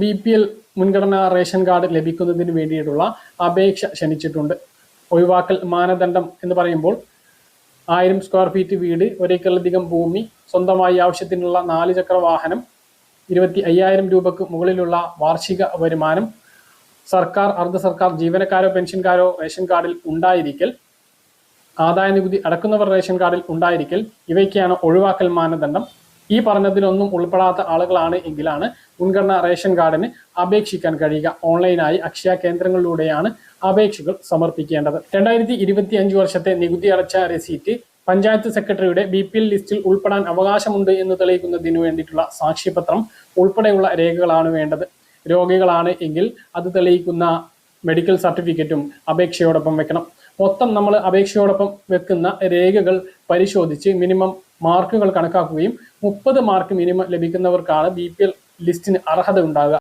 B P L മുൻഗണനാ ration card ലഭിക്കുന്നതിന് വേണ്ടിയിട്ടുള്ള അപേക്ഷ ക്ഷണിച്ചിട്ടുണ്ട്. ഒഴിവാക്കൽ മാനദണ്ഡം എന്ന് പറയുമ്പോൾ ആയിരം സ്ക്വയർ ഫീറ്റ് വീട് ഒരേക്കറിലധികം ഭൂമി സ്വന്തമായി ആവശ്യത്തിനുള്ള നാല് ചക്ര വാഹനം ഇരുപത്തി അയ്യായിരം രൂപക്ക് മുകളിലുള്ള വാർഷിക വരുമാനം സർക്കാർ അർദ്ധ സർക്കാർ ജീവനക്കാരോ പെൻഷൻകാരോ റേഷൻ കാർഡിൽ ഉണ്ടായിരിക്കൽ ആദായ നികുതി അടക്കുന്നവർ റേഷൻ കാർഡിൽ ഉണ്ടായിരിക്കൽ ഇവയ്ക്കാണ് ഒഴിവാക്കൽ മാനദണ്ഡം. ഈ പറഞ്ഞതിലൊന്നും ഉൾപ്പെടാത്ത ആളുകളാണ് എങ്കിലാണ് മുൻഗണന റേഷൻ കാർഡിന് അപേക്ഷിക്കാൻ കഴിയുക. ഓൺലൈനായി അക്ഷയ കേന്ദ്രങ്ങളിലൂടെയാണ് അപേക്ഷകൾ സമർപ്പിക്കേണ്ടത്. രണ്ടായിരത്തി ഇരുപത്തി അഞ്ച് വർഷത്തെ നികുതി അടച്ച രസീറ്റ് പഞ്ചായത്ത് സെക്രട്ടറിയുടെ ബി പി എൽ ലിസ്റ്റിൽ ഉൾപ്പെടാൻ അവകാശമുണ്ട് എന്ന് തെളിയിക്കുന്നതിന് വേണ്ടിയിട്ടുള്ള സാക്ഷ്യപത്രം ഉൾപ്പെടെയുള്ള രേഖകളാണ് വേണ്ടത്. രോഗികളാണ് എങ്കിൽ അത് തെളിയിക്കുന്ന മെഡിക്കൽ സർട്ടിഫിക്കറ്റും അപേക്ഷയോടൊപ്പം വെക്കണം. മൊത്തം നമ്മൾ അപേക്ഷയോടൊപ്പം വെക്കുന്ന രേഖകൾ പരിശോധിച്ച് മിനിമം മാർക്കുകൾ കണക്കാക്കുകയും മുപ്പത് മാർക്ക് മിനിമം ലഭിക്കുന്നവർക്കാണ് ബി പി എൽ ലിസ്റ്റിന് അർഹത ഉണ്ടാകുക